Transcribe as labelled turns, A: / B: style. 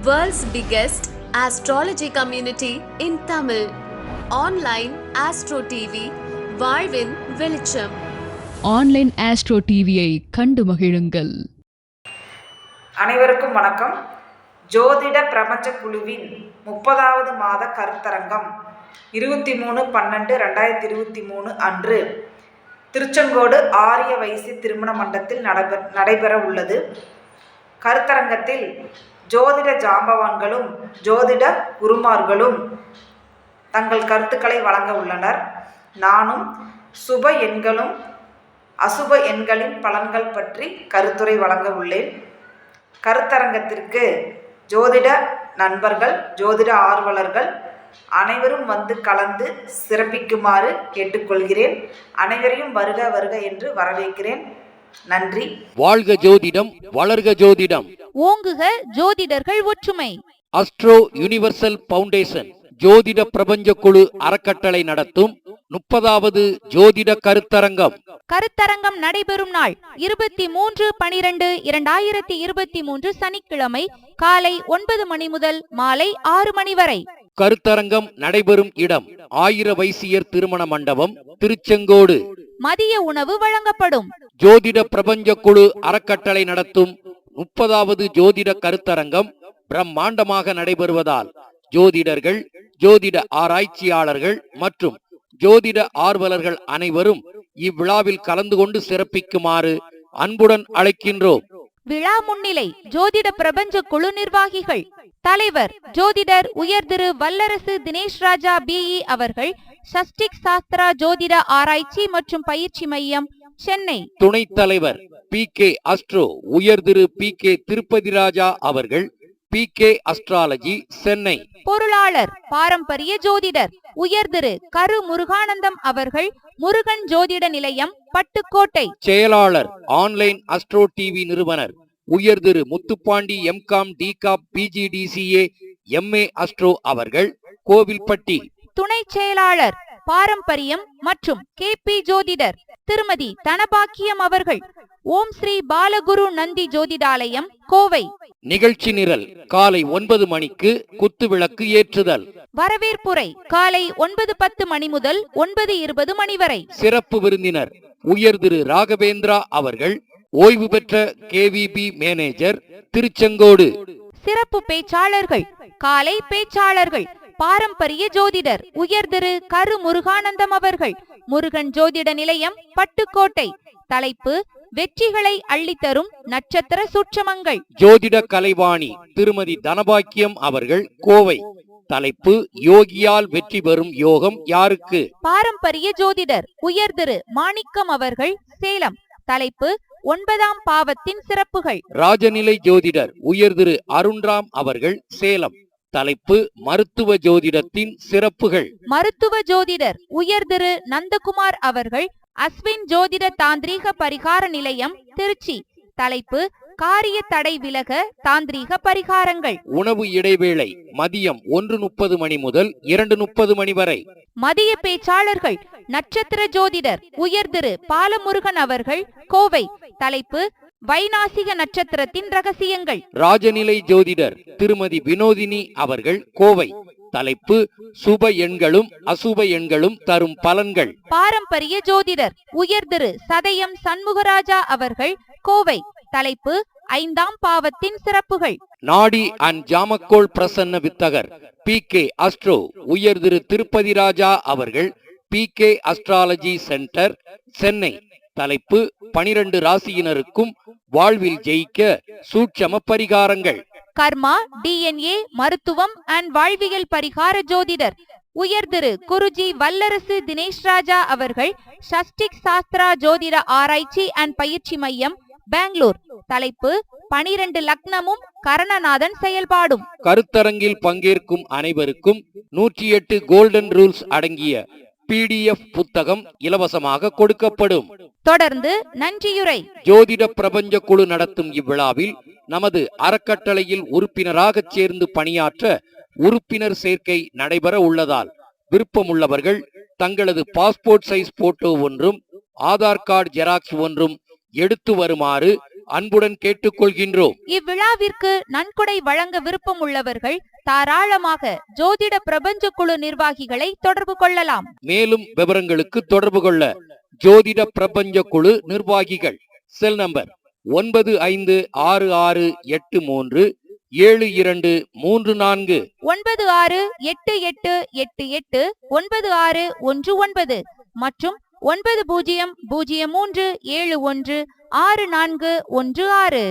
A: World's biggest astrology community in Tamil. Online Astro TV, வாழ்வின் வெளிச்சம்.
B: Online astro டிவியை கண்டு மகிழுங்கள்.
C: அனைவருக்கும் வணக்கம். ஜோதிட பிரபஞ்ச குழுவின் முப்பதாவது மாத கருத்தரங்கம் இருபத்தி மூணு பன்னெண்டு ரெண்டாயிரத்தி இருபத்தி மூணு அன்று திருச்செங்கோடு ஆரிய வைசி திருமண மண்டபத்தில் நடைபெற நடைபெற உள்ளது. கருத்தரங்கத்தில் ஜோதிட ஜாம்பவான்களும் ஜோதிட குருமார்களும் தங்கள் கருத்துக்களை வழங்க உள்ளனர். நானும் சுப எண்களும் அசுப எண்களின் பலன்கள் பற்றி கருத்துரை வழங்க உள்ளேன். கருத்தரங்கத்திற்கு ஜோதிட நண்பர்கள் ஜோதிட ஆர்வலர்கள் அனைவரும் வந்து கலந்து சிறப்பிக்குமாறு கேட்டுக்கொள்கிறேன். அனைவரையும் வருக வருக என்று வரவேற்கிறேன். நன்றி.
D: வாழ்க ஜோதிடம் வளர்க ஜோதிடம்.
E: ஓங்குக ஜோதிடர்கள் ஒற்றுமை.
D: அஸ்ட்ரோ யுனிவர்சல் பவுண்டேஷன் ஜோதிட பிரபஞ்ச குழு அறக்கட்டளை நடத்தும் முப்பதாவது ஜோதிட கருத்தரங்கம்.
E: கருத்தரங்கம் நடைபெறும் நாள் இருபத்தி மூன்று பனிரெண்டு இரண்டாயிரத்தி இருபத்தி மூன்று சனிக்கிழமை காலை ஒன்பது மணி முதல் மாலை ஆறு மணி வரை.
D: கருத்தரங்கம் நடைபெறும் இடம் ஆயிர வைசியர் திருமண மண்டபம் திருச்செங்கோடு.
E: மதிய உணவு வழங்கப்படும்.
D: ஜோதிட பிரபஞ்ச குழு அறக்கட்டளை நடத்தும் முப்பதாவது ஜோதிட கருத்தரங்கம் பிரம்மாண்டமாக நடைபெறுவதால் ஜோதிடர்கள் ஜோதிட ஆராய்ச்சியாளர்கள் மற்றும் ஜோதிட ஆர்வலர்கள் அனைவரும் இவ்விழாவில் கலந்து கொண்டு சிறப்பிக்குமாறு அன்புடன் அழைக்கின்றோம்.
E: விழா முன்னிலை ஜோதிட பிரபஞ்ச குழு நிர்வாகிகள் தலைவர் ஜோதிடர் உயர் திரு வல்லரசு தினேஷ் ராஜா பிஇ அவர்கள் சஷ்டிக் சாஸ்திரா ஜோதிட ஆராய்ச்சி மற்றும் பயிற்சி மையம் சென்னை.
D: துணைத் தலைவர் பி கே அஸ்ட்ரோ உயர் திரு பி கே திருப்பதி ராஜா அவர்கள் பி கே அஸ்ட்ராலஜி சென்னை.
E: பொருளாளர் பாரம்பரிய ஜோதிடர் உயர் திரு கரு முருகானந்தம் அவர்கள் முருகன் ஜோதிட நிலையம் பட்டுக்கோட்டை.
D: செயலாளர் ஆன்லைன் அஸ்ட்ரோ டிவி நிறுவனர் உயர் Thiru Muthupandi M Com D Coop PGDCA MA astro அவர்கள் கோவில்பட்டி.
E: துணை செயலாளர் பாரம்பரியம் மற்றும் கே பி ஜோதிடர் திருமதி தனபாக்கியம் அவர்கள். ஓம் ஸ்ரீ பாலகுரு நந்தி ஜோதிடாலயம் கோவை.
D: நிகழ்ச்சி நிரல் காலை ஒன்பது மணிக்கு குத்துவிளக்கு ஏற்றுதல்.
E: வரவேற்புரை காலை ஒன்பது பத்து மணி முதல் ஒன்பது இருபது மணி வரை.
D: சிறப்பு விருந்தினர் உயர் திரு ராகவேந்திரா அவர்கள் ஓய்வு பெற்ற கேவிபி மேனேஜர் திருச்செங்கோடு.
E: சிறப்பு பேச்சாளர்கள் காலை பேச்சாளர்கள் பாரம்பரிய ஜோதிடர் உயர் திரு கரு முருகானந்தம் அவர்கள். முருகன் ஜோதிட நிலையம் பட்டுக்கோட்டை. தலைப்பு வெற்றிகளை அள்ளித்தரும் நட்சத்திர சூட்சமங்கள்.
D: ஜோதிட கலைவாணி திருமதி தனபாக்கியம் அவர்கள் கோவை. தலைப்பு யோகியால் வெற்றி பெறும் யோகம் யாருக்கு?
E: பாரம்பரிய ஜோதிடர் உயர் திரு மாணிக்கம் அவர்கள் சேலம். தலைப்பு ஒன்பதாம் பாவத்தின் சிறப்புகள்.
D: ராஜநிலை ஜோதிடர் உயர் திரு அருண்ராம் அவர்கள் சேலம். தலைப்பு மருத்துவ ஜோதிடத்தின் சிறப்புகள்.
E: மருத்துவ ஜோதிடர் உயர் திரு நந்தகுமார் அவர்கள் அஸ்வின் ஜோதிட தாந்திரீக பரிகார நிலையம் திருச்சி. தலைப்பு காரிய தடை விலக தாந்திரீக பரிகாரங்கள்.
D: உணவு இடைவேளை மதியம் ஒன்று முப்பது மணி முதல் இரண்டு முப்பது மணி வரை.
E: மதிய பேச்சாளர்கள் நட்சத்திர ஜோதிடர் உயர் திரு பாலமுருகன் அவர்கள் கோவை. தலைப்பு வைநாசிக நட்சத்திரத்தின் ரகசியங்கள்.
D: ராஜநிலை ஜோதிடர் திருமதி வினோதினி அவர்கள் கோவை. தலைப்பு சுப எண்களும் அசுப எண்களும் தரும் பலன்கள்.
E: பாரம்பரிய ஜோதிடர் உயர் திரு சதயம் சண்முகராஜா அவர்கள் கோவை. தலைப்பு ஐந்தாம் பாவத்தின் சிறப்புகள்.
D: நாடி அண்ட் ஜாமக்கோள் பிரசன்ன வித்தகர் பி கே அஸ்ட்ரோ. உயர் திரு திருப்பதி ராஜா அவர்கள் P K astrology centre Chennai. தலைப்பு பனிரெண்டு ராசியினருக்கும் வாழ்வில் ஜெயிக்க சூட்சம பரிகாரங்கள்.
E: கர்மா டிஎன்ஏ மருத்துவம் அண்ட் வாழ்வியல் பரிகார ஜோதிடர். உயர் திரு குருஜி வல்லரசு தினேஷ் ராஜா அவர்கள் சஷ்டிக் சாஸ்திரா ஜோதிட ஆராய்ச்சி அண்ட் பயிற்சி மையம் பெங்களூர். தலைப்பு பனிரெண்டு லக்னமும் கரணநாதன் செயல்பாடும்.
D: கருத்தரங்கில் பங்கேற்கும் அனைவருக்கும் நூற்றி எட்டு கோல்டன் ரூல்ஸ் அடங்கிய பிடிஎஃப் புத்தகம் இலவசமாக கொடுக்கப்படும்.
E: தொடர்ந்து நன்றியுரை.
D: ஜோதிட பிரபஞ்ச குழு நடத்தும் இவ்விழாவில் நமது அறக்கட்டளையில் உறுப்பினராகச் சேர்ந்து பணியாற்ற உறுப்பினர் சேர்க்கை நடைபெற உள்ளதால் விருப்பமுள்ளவர்கள் தங்களது பாஸ்போர்ட் சைஸ் போட்டோ ஒன்றும் ஆதார் கார்டு ஜெராக்ஸ் ஒன்றும் எடுத்து வருமாறு அன்புடன் கேட்டுக்கொள்கின்றோம்.
E: இவ்விழாவிற்கு நன்கொடை வழங்க விருப்பம் உள்ளவர்கள் தாராளமாக ஜோதிட பிரபஞ்ச குழு நிர்வாகிகளை தொடர்பு கொள்ளலாம்.
D: மேலும் விவரங்களுக்கு தொடர்பு கொள்ள ஜோதிட பிரபஞ்ச குழு நிர்வாகிகள். செல் நம்பர் ஒன்பது ஐந்து ஆறு ஆறு எட்டு மூன்று ஏழு இரண்டு மூன்று நான்கு.
E: ஒன்பது ஆறு எட்டு எட்டு எட்டு எட்டு ஒன்பது ஆறு ஒன்று ஒன்பது மற்றும் ஒன்பது பூஜ்ஜியம் பூஜ்ஜியம் மூன்று ஏழு ஒன்று ஆறு நான்கு ஒன்று ஆறு.